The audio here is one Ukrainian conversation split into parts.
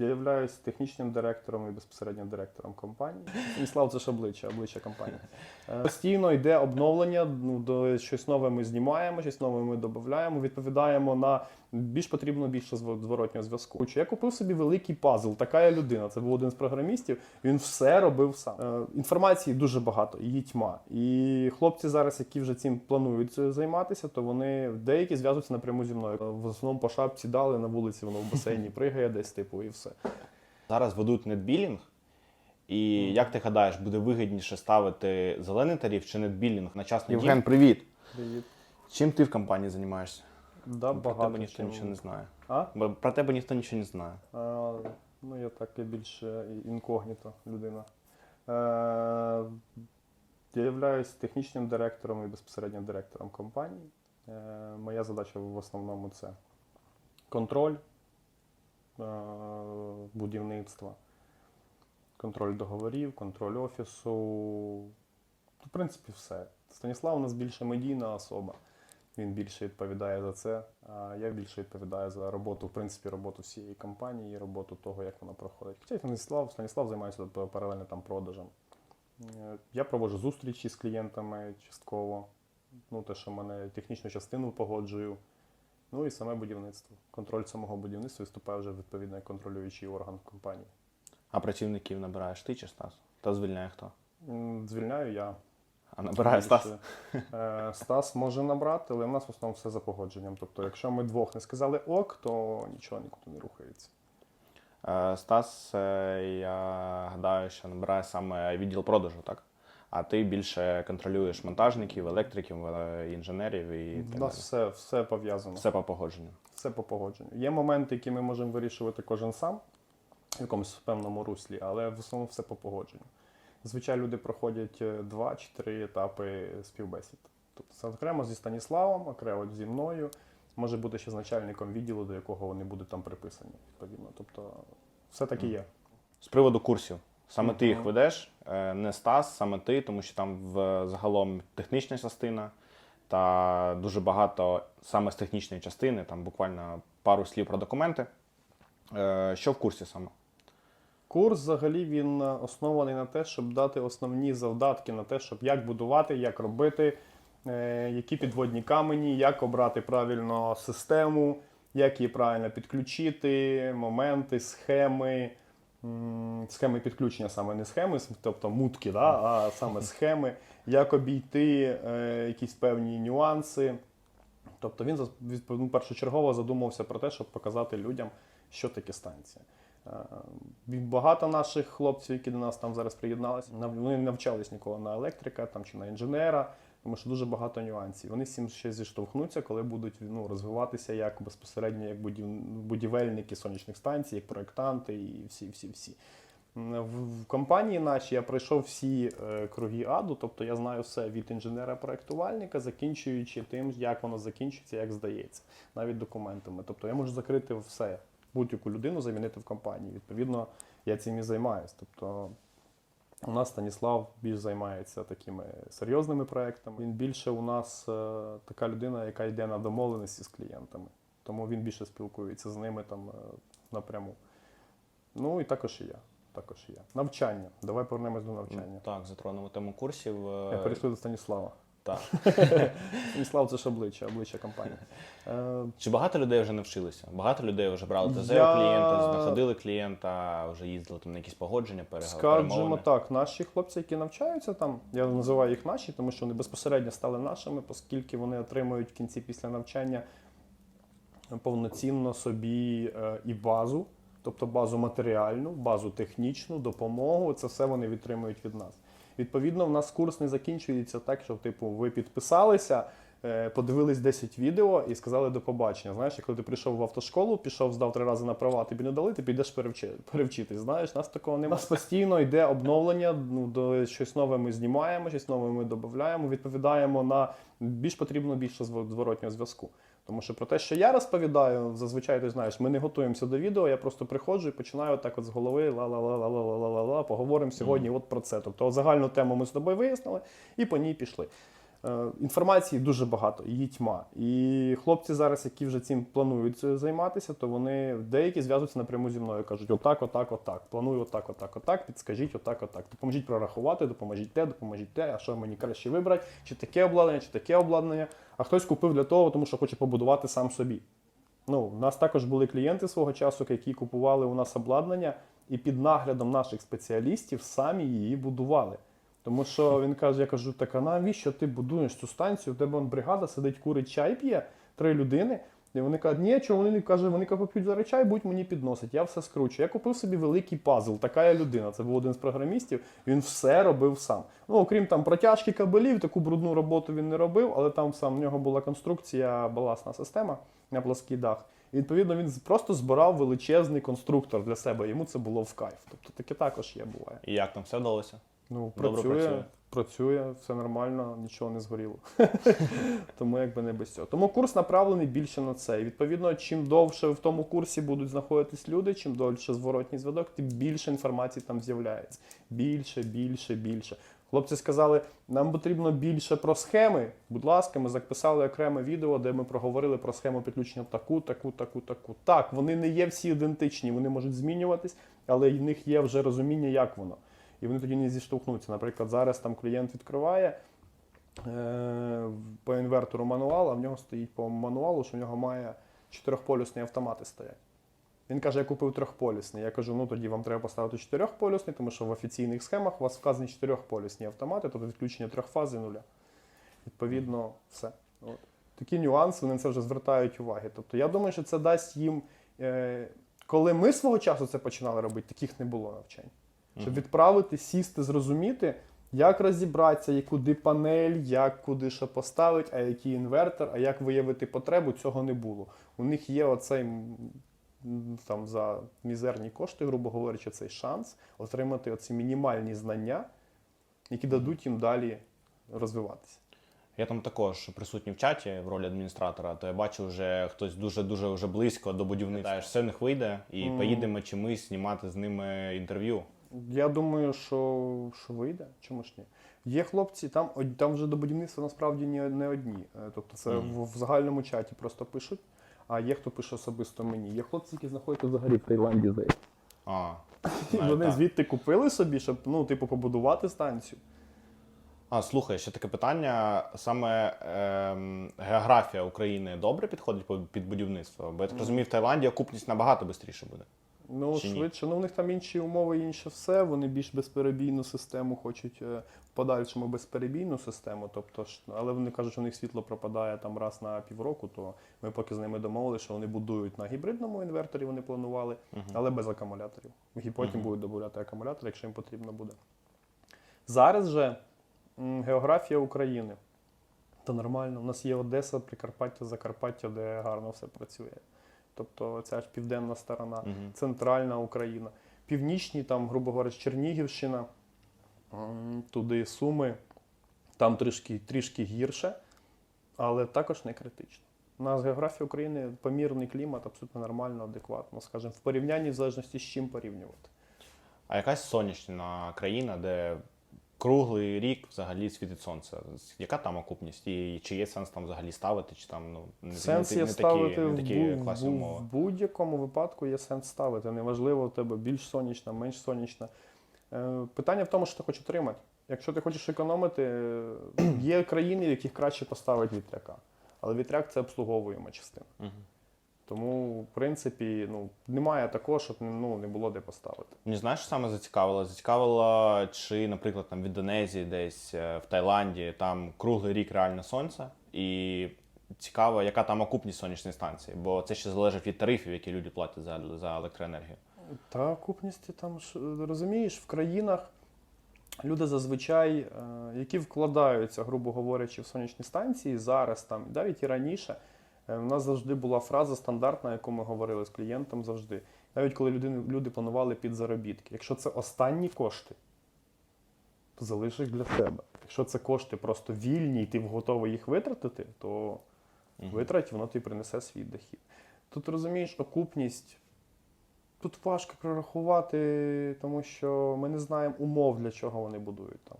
Я являюсь технічним директором і безпосереднім директором компанії. Станіслав, це ж обличчя, обличчя компанії. Е, Постійно йде обновлення. Ну до щось нове ми знімаємо, щось нове ми додаємо. Відповідаємо на більш потрібно більше зво- зворотнього зв'язку. Я купив собі великий пазл. Така я людина. Це був один з програмістів. Він все робив сам. Е, Інформації дуже багато, її тьма. І хлопці зараз, які вже цим планують займатися, то вони деякі зв'язуються напряму зі мною. Е, В основному по шапці дали на вулиці, воно в басейні пригає десь, типу, і все. Зараз ведуть нетбілінг. І як ти гадаєш, буде вигідніше ставити зелений тариф чи нетбілінг на час? Євген, привіт. Привіт. Чим ти в компанії займаєшся? Да, Про багато тебе ніхто чим. нічого не знає. А? Бо Про тебе ніхто нічого не знає. А, ну, я так і більше інкогніто людина. Е, я являюсь технічним директором і безпосередньо директором компанії. Е, моя задача в основному це контроль е, будівництва, контроль договорів, контроль офісу. В принципі, все. Станіслав у нас більше медійна особа. Він більше відповідає за це, а я більше відповідаю за роботу, в принципі, роботу всієї компанії, роботу того, як вона проходить. Хоча Станіслав, Станіслав займається паралельно там продажем. Е, Я проводжу зустрічі з клієнтами частково. Ну, те, що в мене технічну частину погоджую. Ну і саме будівництво. Контроль самого будівництва виступає вже відповідно як контролюючий орган компанії. А працівників набираєш ти чи Стас? Та звільняє хто? Звільняю я. А набирає Стас. Е, Стас може набрати, але в нас в основному все за погодженням. Тобто, якщо ми двох не сказали ок, то нічого нікуди не рухається. Е, Стас, е, я гадаю, що набирає саме відділ продажу, так? А ти більше контролюєш монтажників, електриків, інженерів і У нас далі. все, все пов'язано. Все по погодженню. Все по погодженню. Є моменти, які ми можемо вирішувати кожен сам в якомусь певному руслі, але в основному все по погодженню. Зазвичай люди проходять е, два чи три етапи співбесід. Тобто це окремо зі Станіславом, окремо зі мною, може бути ще з начальником відділу, до якого вони будуть там приписані. Відповідно. Тобто все таки є. З приводу курсів. Саме ти їх ведеш, е, не Стас, саме ти, тому що там в загалом технічна частина та дуже багато саме з технічної частини, там буквально пару слів про документи. Е, Що в курсі саме? Курс взагалі він е, оснований на те, щоб дати основні завдатки на те, щоб як будувати, як робити, е, які підводні камені, як обрати правильно систему, як її правильно підключити, моменти, схеми, схеми підключення саме не схеми, тобто мутки, да, а саме схеми, як обійти е, якісь певні нюанси. Тобто він першочергово задумався про те, щоб показати людям, що таке станція. Е, Багато наших хлопців, які до нас там зараз приєдналися, вони не навчались ніколи на електрика там, чи на інженера, тому що дуже багато нюансів. Вони цим ще зіштовхнуться, коли будуть ну, розвиватися як безпосередньо як будівельники сонячних станцій, як проєктанти і всі-всі-всі. В, компанії нашій я пройшов всі е, круги аду, тобто я знаю все від інженера-проєктувальника, закінчуючи тим, як воно закінчується, як здається, навіть документами. Тобто я можу закрити все, будь-яку людину замінити в компанії. Відповідно, я цим і займаюся. Тобто у нас Станіслав більш займається такими серйозними проектами. Він більше у нас е, така людина, яка йде на домовленості з клієнтами. Тому він більше спілкується з ними там е, напряму. Ну і також і я. Також і я. Навчання. Давай повернемось до навчання. Так, затронемо тему курсів. Я перейшли до Станіслава. Так. Станіслав це ж обличчя, обличчя компанії. Е, Чи багато людей вже навчилися? Багато людей вже брали ТЗ Я- у клієнта, знаходили клієнта, вже їздили там на якісь погодження, перег- Скажімо перемовини? так, наші хлопці, які навчаються там, я називаю їх наші, тому що вони безпосередньо стали нашими, оскільки вони отримують в кінці після навчання повноцінно собі е, і базу, тобто базу матеріальну, базу технічну, допомогу. Це все вони відтримують від нас. Відповідно, в нас курс не закінчується так, що типу ви підписалися. е, Подивились 10 відео і сказали до побачення. Знаєш, коли ти прийшов в автошколу, пішов, здав три рази на права, тобі не дали, ти підеш перевчи, перевчитись. Знаєш, нас такого немає. Нас постійно йде обновлення. Ну до щось нове ми знімаємо, щось нове ми додаємо, відповідаємо на більш потрібно більше зво- зворотнього зв'язку. Тому що про те, що я розповідаю, зазвичай ти знаєш, ми не готуємося до відео. Я просто приходжу і починаю так от з голови ла-ла-ла-ла-ла-ла-ла-ла, поговоримо сьогодні от про це. Тобто загальну тему ми з тобою вияснили і по ній пішли. Е, Інформації дуже багато, її тьма. І хлопці зараз, які вже цим планують займатися, то вони деякі зв'язуються напряму зі мною. кажуть, отак, отак, отак. Планую отак, отак, отак. Підскажіть, отак, отак. Допоможіть прорахувати, допоможіть те, допоможіть те, а що мені краще вибрати, чи таке обладнання, чи таке обладнання. А хтось купив для того, тому що хоче побудувати сам собі. Ну, у нас також були клієнти свого часу, які купували у нас обладнання і під наглядом наших спеціалістів самі її будували. Тому що він каже: я кажу, так а навіщо ти будуєш цю станцію? У тебе вон бригада сидить, курить чай п'є, три людини. І вони кажуть, ні, чого вони каже, вони купують зараз чай, будь мені підносить. Я все скручу. Я купив собі великий пазл, така я людина. Це був один з програмістів, він все робив сам. Ну, окрім там протяжки кабелів, таку брудну роботу він не робив, але там сам в нього була конструкція, баласна система на плоский дах. І відповідно він просто збирав величезний конструктор для себе. Йому це було в кайф. Тобто таке також є, буває. І як там все вдалося? Ну, Добре працює, працює. працює, все нормально, нічого не згоріло. Тому якби не без цього. Тому курс направлений більше на це. І відповідно, чим довше в тому курсі будуть знаходитись люди, чим довше зворотній зв'язок, тим більше інформації там з'являється. Більше, більше, більше. Хлопці сказали, нам потрібно більше про схеми. Будь ласка, ми записали окреме відео, де ми проговорили про схему підключення таку, таку, таку, таку. Так, вони не є всі ідентичні, вони можуть змінюватись, але в них є вже розуміння, як воно. І вони тоді не зіштовхнуться. Наприклад, зараз там клієнт відкриває е, по інвертору мануал, а в нього стоїть по мануалу, що в нього має чотирьохполюсні автомати стоять. Він каже, я купив трьохполюсний. Я кажу, ну тоді вам треба поставити чотирьохполюсний, тому що в офіційних схемах у вас вказані чотирьохполюсні автомати, тобто відключення трьох фаз і нуля. Відповідно, все. От. Такі нюанси, вони на це вже звертають уваги. Тобто я думаю, що це дасть їм. Е, коли ми свого часу це починали робити, таких не було навчань. Щоб відправити, сісти, зрозуміти, як розібратися, і куди панель, як куди що поставити, а який інвертор, а як виявити потребу, цього не було. У них є оцей там за мізерні кошти, грубо говорячи, цей шанс отримати оці мінімальні знання, які дадуть їм далі розвиватися. Я там також присутній в чаті в ролі адміністратора, то я бачу, вже хтось дуже-дуже вже близько до будівництва. Все в них вийде, і Мгм. поїдемо чи ми знімати з ними інтерв'ю. Я думаю, що, що вийде, чому ж ні? Є хлопці, там, там вже до будівництва насправді не, одні. Е, Тобто це Мгм. в, в загальному чаті просто пишуть, а є хто пише особисто мені. Є хлопці, які знаходяться взагалі в Таїланді. здається. А, І Вони так. звідти купили собі, щоб ну, типу, побудувати станцію. А слухай, ще таке питання. Саме ем, географія України добре підходить під будівництво? Бо я так розумію, в Таїланді окупність набагато швидше буде. Ну, Чи ні? швидше. Ну, у них там інші умови, інше все. Вони більш безперебійну систему хочуть е, в подальшому безперебійну систему. Тобто, ж- але вони кажуть, що у них світло пропадає там раз на півроку, то ми поки з ними домовилися, що вони будують на гібридному інверторі, вони планували, але без акумуляторів. І потім будуть додати акумулятор, якщо їм потрібно буде. Зараз же м, географія України. То нормально. У нас є Одеса, Прикарпаття, Закарпаття, де гарно все працює. Тобто ця ж південна сторона, Мгм. центральна Україна. Північні, там, грубо говоря, Чернігівщина, туди Суми, там трішки, трішки гірше, але також не критично. У нас географія України помірний клімат, абсолютно нормально, адекватно. Скажімо, в порівнянні в залежності з чим порівнювати. А якась сонячна країна, де круглий рік взагалі світить сонце. Яка там окупність? І чи є сенс там взагалі ставити, чи там ну не, Сенс не, є не ставити такі, не в, такі бу- класні умови? в будь-якому випадку є сенс ставити. Неважливо, у тебе більш сонячна, менш сонячна. Е, Питання в тому, що ти хочеш отримати. Якщо ти хочеш економити, є країни, в яких краще поставити вітряка. Але вітряк це обслуговуєма частина. Тому, в принципі, ну, немає такого, щоб ну, не було де поставити. Мені знаєш, що саме зацікавило? Зацікавило, чи, наприклад, там в Індонезії, десь е, в Таїланді, там круглий рік реально сонце, і цікаво, яка там окупність сонячної станції, бо це ще залежить від тарифів, які люди платять за, за електроенергію. Та купності там розумієш, в країнах люди зазвичай, е, які вкладаються, грубо говорячи, в сонячні станції, зараз там, навіть і раніше, е, в нас завжди була фраза стандартна, яку ми говорили з клієнтом завжди. Навіть коли люди, люди планували під заробітки. Якщо це останні кошти, то залиш їх для себе. Якщо це кошти просто вільні, і ти готовий їх витратити, то витрать, воно тобі принесе свій дохід. Тут розумієш, окупність. Тут важко прорахувати, тому що ми не знаємо умов, для чого вони будують там.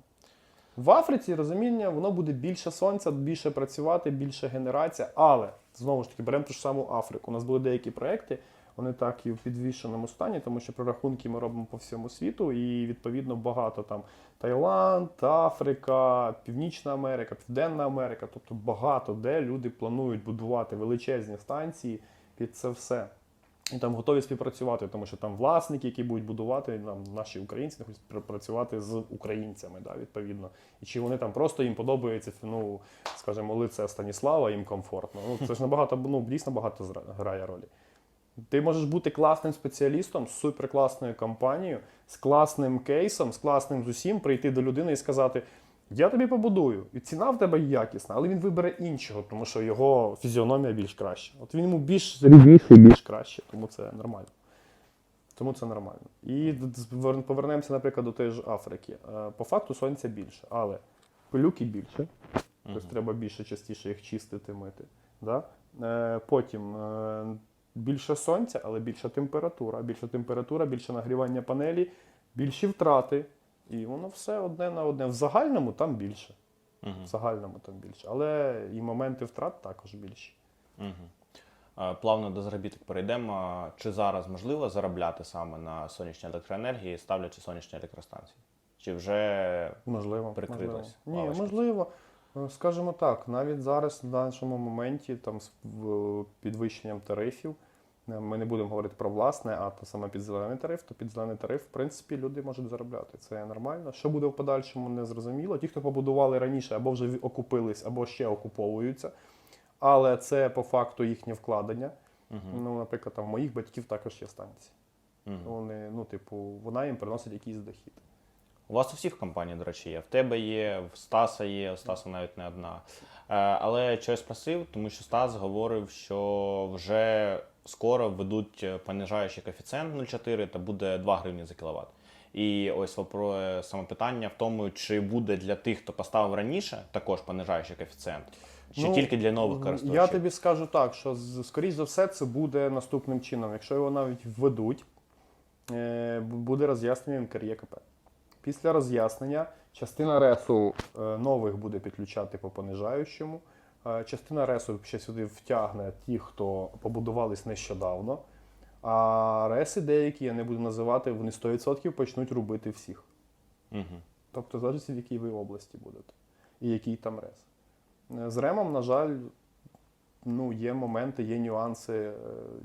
В Африці розуміння, воно буде більше сонця, більше працювати, більше генерація. Але знову ж таки, беремо ту ж саму Африку. У нас були деякі проекти, вони так і в підвішеному стані, тому що прорахунки ми робимо по всьому світу, і відповідно багато там Таїланд, Африка, Північна Америка, Південна Америка, тобто багато де люди планують будувати величезні станції під це все. І там готові співпрацювати, тому що там власники, які будуть будувати, нам наші українці не хочуть працювати з українцями, да, відповідно. І чи вони там просто їм подобається, ну, скажімо, лице Станіслава, їм комфортно. Ну, це ж набагато, ну, дійсно багато грає ролі. Ти можеш бути класним спеціалістом з суперкласною компанією, з класним кейсом, з класним з усім, прийти до людини і сказати: Я тобі побудую, і ціна в тебе якісна, але він вибере іншого, тому що його фізіономія більш краща. От він йому більш рідніший, більш краще, тому це нормально. Тому це нормально. І повернемося, наприклад, до тієї ж Африки. Е, По факту сонця більше, але пилюки більше. Тобто треба більше частіше їх чистити, мити. Да? Е, Потім е, більше сонця, але більша температура. Більша температура, більше нагрівання панелі, більші втрати. І воно все одне на одне. В загальному там більше. В загальному там більше. Але і моменти втрат також більші. Угу. Плавно до заробіток перейдемо. Чи зараз можливо заробляти саме на сонячній електроенергії, ставлячи сонячні електростанції? Чи вже Можливо. Прикрилась можливо. Ні, можливо. Е, Скажімо так, навіть зараз, в нашому моменті, там з підвищенням тарифів, ми не будемо говорити про власне, а то саме під зелений тариф, то під зелений тариф, в принципі, люди можуть заробляти. Це нормально. Що буде в подальшому, не зрозуміло. Ті, хто побудували раніше, або вже окупились, або ще окуповуються. Але це по факту їхнє вкладення. Ну, наприклад, там моїх батьків також є станції. Вони, ну, типу, вона їм приносить якийсь дохід. У вас у всіх компаній, до речі, є. В тебе є, в Стаса є, у Стаса навіть не одна. Е, Але чогось просив, тому що Стас говорив, що вже скоро введуть е, понижаючий коефіцієнт 0,4 та буде 2 гривні за кіловат. І ось вопро- саме питання в тому, чи буде для тих, хто поставив раніше, також понижаючий коефіцієнт, чи Ну, тільки для нових користувачів? Я тобі скажу так, що скоріш за все це буде наступним чином. Якщо його навіть введуть, е, буде роз'яснення НКРЄКП. Після роз'яснення частина ресу е, нових буде підключати по понижаючому. Е, Частина ресу ще сюди втягне ті, хто побудувались нещодавно. А реси деякі, я не буду називати, вони 100% почнуть робити всіх. Угу. Тобто залежить, в якій ви області будете і який там рез. Е, З ремом, на жаль, ну, є моменти, є нюанси. Е,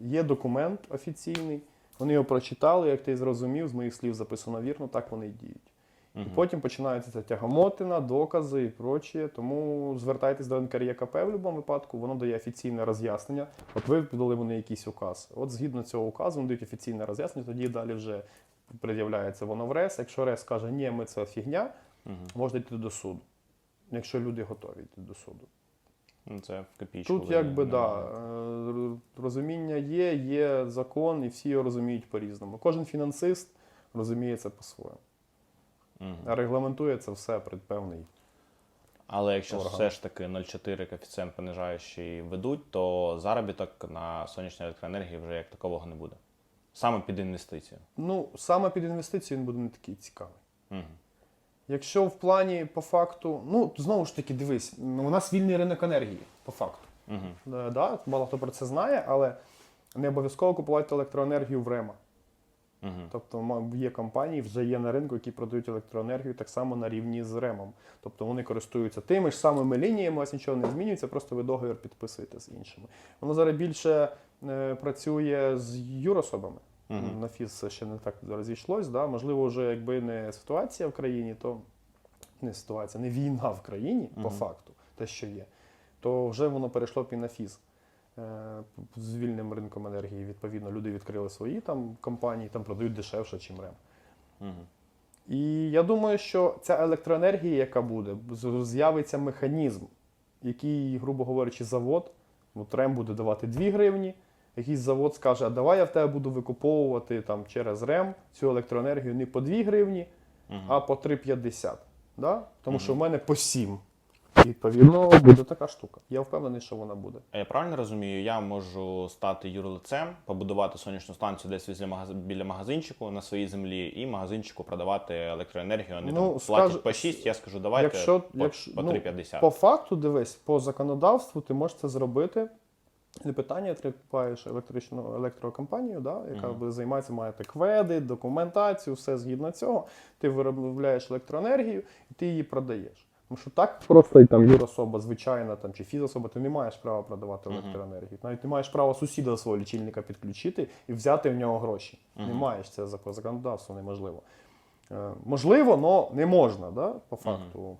Є документ офіційний, вони його прочитали, як ти зрозумів, з моїх слів записано вірно, так вони й діють. І потім починається ця тягамотина, докази і прочее. Тому звертайтесь до НКРЄКП в будь-якому випадку, воно дає офіційне роз'яснення. От ви подали вони якийсь указ. От згідно цього указу, вони дають офіційне роз'яснення, тоді далі вже пред'являється воно в РЕС. Якщо РЕС каже, ні, ми це фігня, можна йти до суду. Якщо люди готові йти до суду. Ну, Це в. Тут якби да, е, розуміння є, є закон, і всі його розуміють по-різному. Кожен фінансист розуміє це по-своєму. А регламентує це все перед певний. Але якщо Орган. все ж таки 0,4 коефіцієнт понижаючий ведуть, то заробіток на сонячній електроенергії вже як такового не буде. Саме під інвестицію. Ну, саме під інвестицію він буде не такий цікавий. Угу. Якщо в плані по факту, ну знову ж таки, дивись, у нас вільний ринок енергії, по факту. Угу. Да, мало хто про це знає, але не обов'язково купувати електроенергію в Рема. Угу. Тобто є компанії, вже є на ринку, які продають електроенергію так само на рівні з ремом. Тобто вони користуються тими ж самими лініями, у вас нічого не змінюється, просто ви договір підписуєте з іншими. Воно зараз більше е, працює з юрособами. Мгм. На це ще не так розійшлось. Да? Можливо, вже якби не ситуація в країні, то не ситуація, не війна в країні, по факту, те, що є, то вже воно перейшло б і на ФІЗ. Е, З вільним ринком енергії, відповідно, люди відкрили свої там компанії, там продають дешевше, чим РЕМ. Угу. І я думаю, що ця електроенергія, яка буде, з'явиться механізм, який, грубо говорячи, завод, от РЕМ буде давати 2 гривні, якийсь завод скаже, а давай я в тебе буду викуповувати там, через РЕМ цю електроенергію не по 2 гривні, а по 3,50. Да? Тому що в мене по 7. Відповідно, буде така штука. Я впевнений, що вона буде. А я правильно розумію, я можу стати юрлицем, побудувати сонячну станцію десь біля, магаз... біля магазинчику на своїй землі і магазинчику продавати електроенергію. Вони Ну, там платять скажу- по 6, я скажу, давайте якщо, по, якщо, по ну, 3,50. По факту, дивись, по законодавству ти можеш це зробити. Не питання, ти купаєш електричну електрокомпанію, да, яка Мгм. буде займається, маєте кведи, документацію, все згідно цього. Ти виробляєш електроенергію і ти її продаєш. Тому що так просто і там юрособа, звичайна там, чи фізособа, ти не маєш права продавати електроенергію. Навіть не маєш права сусіда свого лічильника підключити і взяти в нього гроші. Не маєш це за по законодавству неможливо. Е, можливо, але не можна, да, по факту.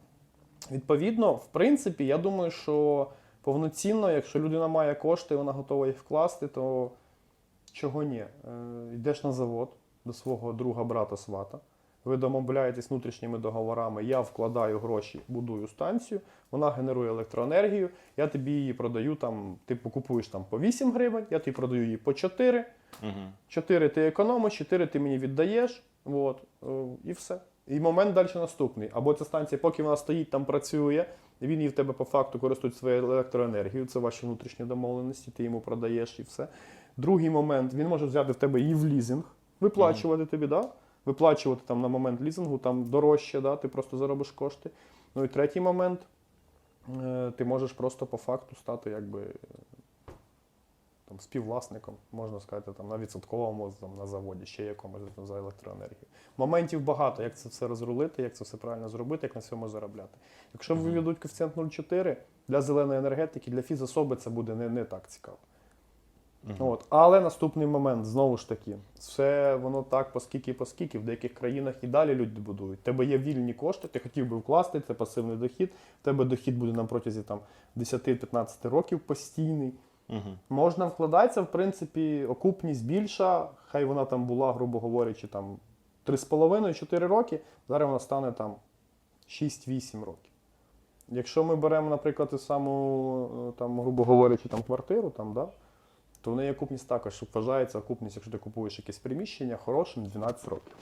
Відповідно, в принципі, я думаю, що повноцінно, якщо людина має кошти, вона готова їх вкласти, то чого ні? Е, йдеш на завод до свого друга, брата, свата. Ви домовляєтесь внутрішніми договорами, я вкладаю гроші, будую станцію, вона генерує електроенергію, я тобі її продаю там, ти купуєш там по 8 гривень, я тобі продаю її по 4, Угу. 4 ти економиш, 4 ти мені віддаєш, от, е, і все. І момент далі наступний. Або ця станція, поки вона стоїть, там працює, він її в тебе по факту користує своєю електроенергією, це ваші внутрішні домовленості, ти йому продаєш і все. Другий момент, він може взяти в тебе її в лізинг, виплачувати тобі, да? Виплачувати там на момент лізингу, там дорожче, да? ти просто заробиш кошти. Ну і третій момент, е, ти можеш просто по факту стати якби там, співвласником, можна сказати, там, на відсотковому там, на заводі, ще якомусь там, за електроенергію. Моментів багато, як це все розрулити, як це все правильно зробити, як на цьому заробляти. Якщо виведуть коефіцієнт 0,4 для зеленої енергетики, для фізособи це буде не, не так цікаво. От. Але наступний момент, знову ж таки, все воно так, поскільки поскільки, в деяких країнах і далі люди будують. Тебе є вільні кошти, ти хотів би вкласти, це пасивний дохід, в тебе дохід буде на протязі там, 10-15 років постійний. Угу. Можна вкладатися, в принципі, окупність більша, хай вона там була, грубо говорячи, там 3,5-4 роки, зараз вона стане там 6-8 років. Якщо ми беремо, наприклад, ту саму, е, там, грубо говорячи, там, квартиру, там, да, то в неї окупність також вважається окупність, якщо ти купуєш якесь приміщення, хорошим 12 років.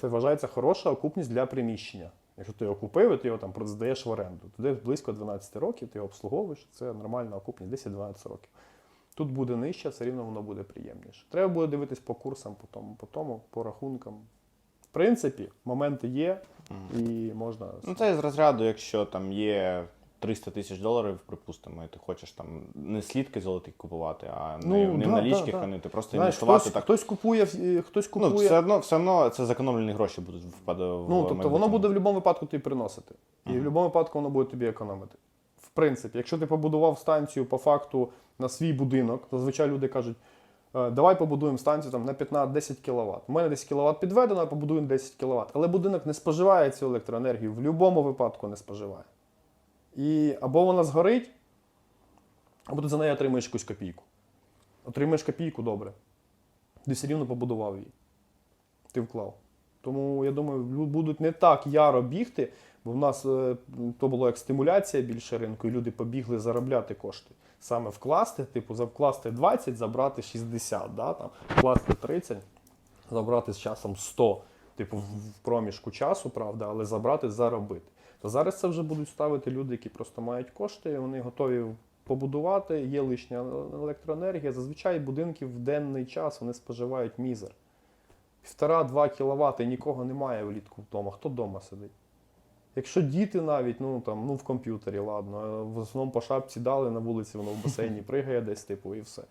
Це вважається хороша окупність для приміщення. Якщо ти його купив, ти його там здаєш в оренду. Туди близько 12 років, ти його обслуговуєш, це нормальна окупність 10-12 років. Тут буде нижче, все рівно воно буде приємніше. Треба буде дивитись по курсам, по тому, по тому, по рахункам. В принципі, моменти є і можна. Ну, це з розряду, якщо там є 300 тисяч доларів, припустимо, і ти хочеш там не слідки золоті купувати, а не, Ну, не да, налічки да, да. хранити, просто Знаєш, інвестувати хтось, так. хтось купує, хтось Ну, все одно, все одно це зекономлені гроші будуть впадати. Ну, тобто воно буде в будь-якому випадку тобі приносити. І в будь-якому випадку воно буде тобі економити. В принципі, якщо ти побудував станцію по факту на свій будинок, зазвичай люди кажуть, «Е, давай побудуємо станцію там, на 15-10 кВт. У мене 10 кВт підведено, а побудуємо 10 кВт. Але будинок не споживає цю електроенергію, в будь-якому випадку не споживає. І або вона згорить, або ти за неї отримаєш якусь копійку. Отримаєш копійку добре. Ти все рівно побудував її. Ти вклав. Тому я думаю, будуть не так яро бігти, бо в нас е, то було як стимуляція більше ринку, і люди побігли заробляти кошти. Саме вкласти, типу, вкласти 20, забрати 60, да, там, вкласти 30, забрати з часом 100, типу, в проміжку часу, правда, але забрати, заробити. То зараз це вже будуть ставити люди, які просто мають кошти, вони готові побудувати, є лишня електроенергія. Зазвичай будинки в денний час вони споживають мізер. Півтора-два кВт і нікого немає влітку вдома. Хто вдома сидить? Якщо діти навіть, ну там, ну в комп'ютері, ладно, в основному по шапці дали на вулиці, воно в басейні пригає десь, типу, і все.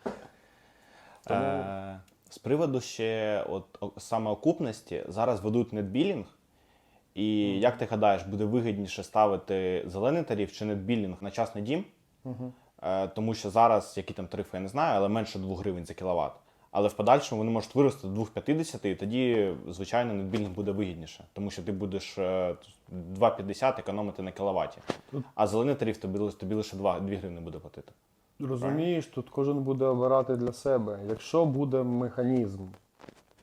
Тому- Е, з приводу ще от, саме окупності, зараз ведуть нетбілінг. І як ти гадаєш, буде вигідніше ставити зелений тариф чи нетбілінг на частний дім? Угу. Е, тому що зараз, які там тарифи, я не знаю, але менше 2 гривень за кіловат. Але в подальшому вони можуть вирости до 2,50, і тоді, звичайно, нетбілінг буде вигідніше, тому що ти будеш е, 2,50 економити на кіловаті. А зелений тариф тобі, тобі лише 2, 2 гривні буде платити. Розумієш, тут кожен буде обирати для себе. Якщо буде механізм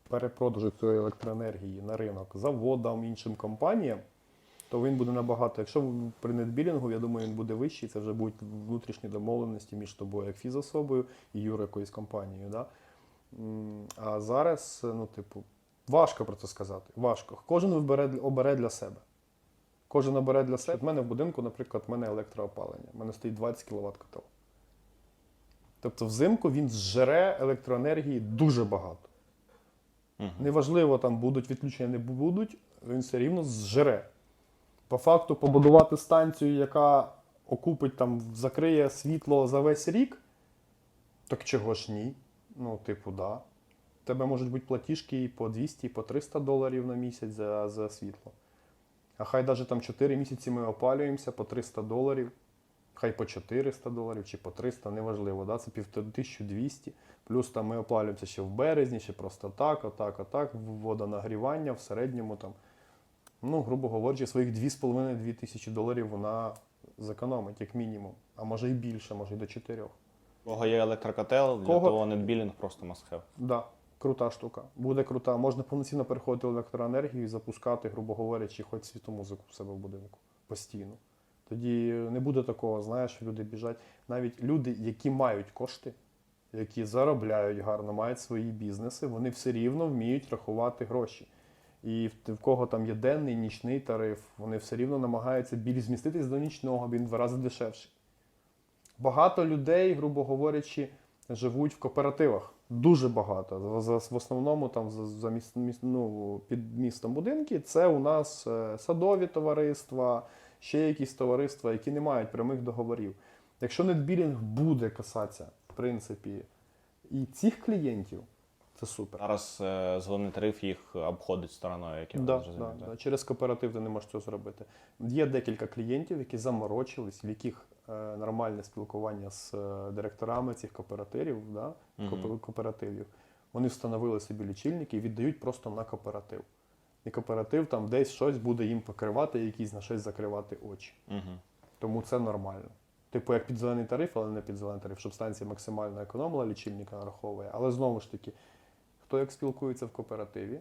перепродажу цієї електроенергії на ринок заводам, іншим компаніям, то він буде набагато. Якщо при нетбілінгу, я думаю, він буде вищий, це вже будуть внутрішні домовленості між тобою, як фізособою і юр якоюсь компанією. Да? А зараз, ну, типу, важко про це сказати. Важко. Кожен вибере, обере для себе. Кожен обере для себе. У мене в будинку, наприклад, в мене електроопалення. У мене стоїть 20 кВт котел. Тобто взимку він зжере електроенергії дуже багато. Мгм. Неважливо, там будуть відключення, не будуть, він все рівно зжере. По факту, побудувати станцію, яка окупить там, закриє світло за весь рік, так чого ж ні? Ну, типу, да. Тебе можуть бути платіжки і по 200, і по 300 доларів на місяць за, за світло. А хай навіть там 4 місяці ми опалюємося по 300 доларів, хай по 400 доларів чи по 300, неважливо, да? це пів- 1200. Плюс там ми опалюємося ще в березні, ще просто так, отак, отак, водонагрівання в середньому там, ну, грубо говорячи, своїх 2,5-2 тисячі доларів вона зекономить, як мінімум. А може і більше, може і до 4. У кого є електрокотел, для Кого? того NetBilling просто must have. Да, крута штука. Буде крута. Можна повноцінно переходити в електроенергію і запускати, грубо говорячи, хоч світу музику в себе в будинку постійно. Тоді не буде такого, знаєш, люди біжать. Навіть люди, які мають кошти, які заробляють гарно, мають свої бізнеси, вони все рівно вміють рахувати гроші. І в, кого там є денний, нічний тариф, вони все рівно намагаються більш зміститись до нічного, він два рази дешевший. Багато людей, грубо говорячи, живуть в кооперативах. Дуже багато. В основному там за, за міс, міс- ну, під містом будинки це у нас е, садові товариства, ще якісь товариства, які не мають прямих договорів. Якщо нетбілінг буде касатися, принципі, і цих клієнтів, це супер. Зараз е, зелений тариф їх обходить стороною, як я Да, да, да? Через кооператив ти не можеш цього зробити. Є декілька клієнтів, які заморочились, в яких е, нормальне спілкування з е, директорами цих кооперативів, да, кооп- кооперативів. Вони встановили собі лічильники і віддають просто на кооператив. І кооператив там десь щось буде їм покривати, якісь на щось закривати очі. Мгм. Тому це нормально. Типу, як під зелений тариф, але не під зелений тариф, щоб станція максимально економила, лічильника нараховує. Але знову ж таки, хто як спілкується в кооперативі,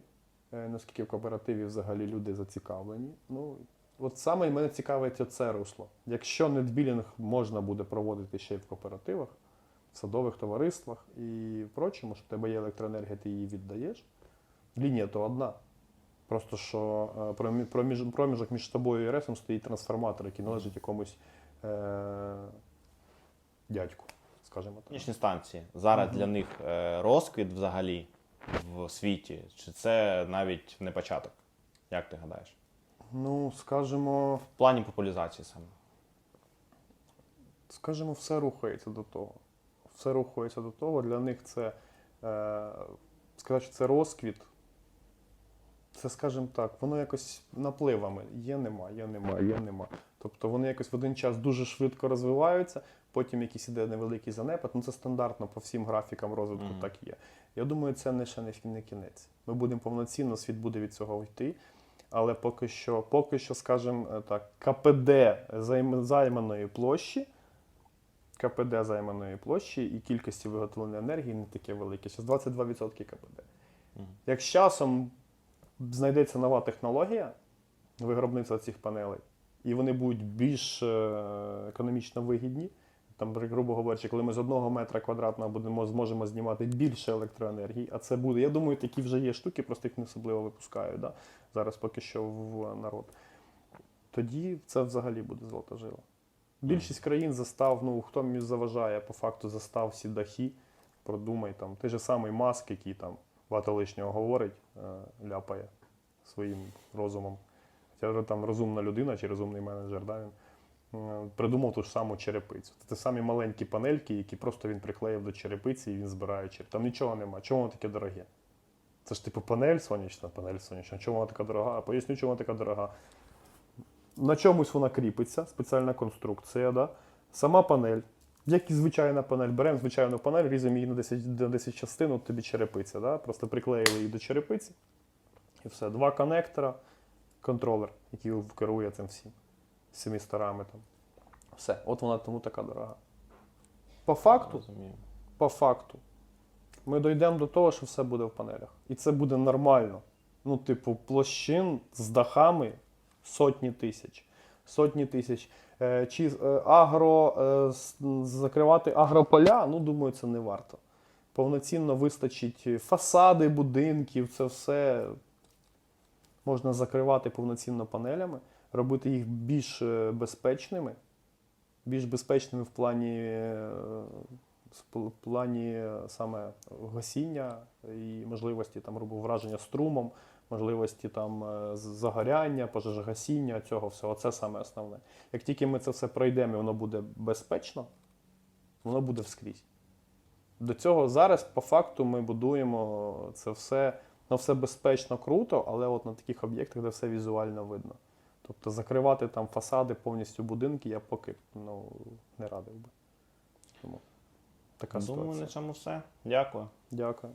е, наскільки в кооперативі взагалі люди зацікавлені. Ну, от саме мене цікавить оце русло. Якщо нетбілінг можна буде проводити ще й в кооперативах, в садових товариствах і прочому, що в тебе є електроенергія, ти її віддаєш. Лінія то одна. Просто що е, проміж- проміжок між тобою і ресом стоїть трансформатор, який належить якомусь дядьку, скажімо так. Сонячні станції. Зараз для них е, розквіт взагалі в світі, чи це навіть не початок? Як ти гадаєш? Ну, скажімо, В плані популяризації саме. скажімо, все рухається до того. Все рухається до того. Для них це е, сказати, що це розквіт. Це, скажімо так, воно якось напливами. Є, нема, є, нема, є, нема. Тобто вони якось в один час дуже швидко розвиваються, потім якийсь іде невеликий занепад. Ну це стандартно по всім графікам розвитку Мгм. так є. Я думаю, це не ще не, кінець. Ми будемо повноцінно, світ буде від цього йти. Але поки що, поки що, скажімо е, так, КПД займаної площі, КПД займаної площі і кількості виготовленої енергії не таке велике. Зараз 22% КПД. Мгм. Як з часом знайдеться нова технологія виробництва цих панелей, і вони будуть більш е, економічно вигідні. Там, грубо говорячи, коли ми з одного метра квадратного будемо зможемо знімати більше електроенергії, а це буде. Я думаю, такі вже є штуки, просто їх не особливо випускають. Да? Зараз поки що в народ. Тоді це взагалі буде золота жила. Більшість країн застав, ну хто мені заважає, по факту застав всі дахи. Продумай там. Той же самий маск, який там багато лишнього говорить, е, ляпає своїм розумом. Хоча вже там розумна людина чи розумний менеджер, да, він е, придумав ту ж саму черепицю. Це самі маленькі панельки, які просто він приклеїв до черепиці і він збирає череп. Там нічого нема. Чому воно таке дороге? Це ж типу панель сонячна, панель сонячна. Чому вона така дорога? Поясню, чому вона така дорога. На чомусь вона кріпиться, спеціальна конструкція. Да? Сама панель. Як і звичайна панель, беремо звичайну панель, різемо її на 10, на 10 частин, от тобі черепиця. Да? Просто приклеїли її до черепиці. І все. Два коннектора, контролер, який керує цим всім. Старами там. Все. От вона тому така дорога. По факту, Розумію. по факту, ми дійдемо до того, що все буде в панелях. І це буде нормально. Ну, типу, площин з дахами сотні тисяч. Сотні тисяч. Е, Чи е, агро, е, закривати агрополя, ну, думаю, це не варто. Повноцінно вистачить фасади будинків, це все можна закривати повноцінно панелями. робити їх більш е, безпечними, більш безпечними в плані, е, в плані е, саме гасіння і можливості там враження струмом, можливості там загоряння, пожежогасіння, цього всього. Це саме основне. Як тільки ми це все пройдемо і воно буде безпечно, воно буде вскрізь. До цього зараз по факту ми будуємо це все, ну все безпечно, круто, але от на таких об'єктах, де все візуально видно. Тобто закривати там фасади повністю будинки я поки ну, не радив би. Тому така Думаю, ситуація. на цьому все. Дякую. Дякую.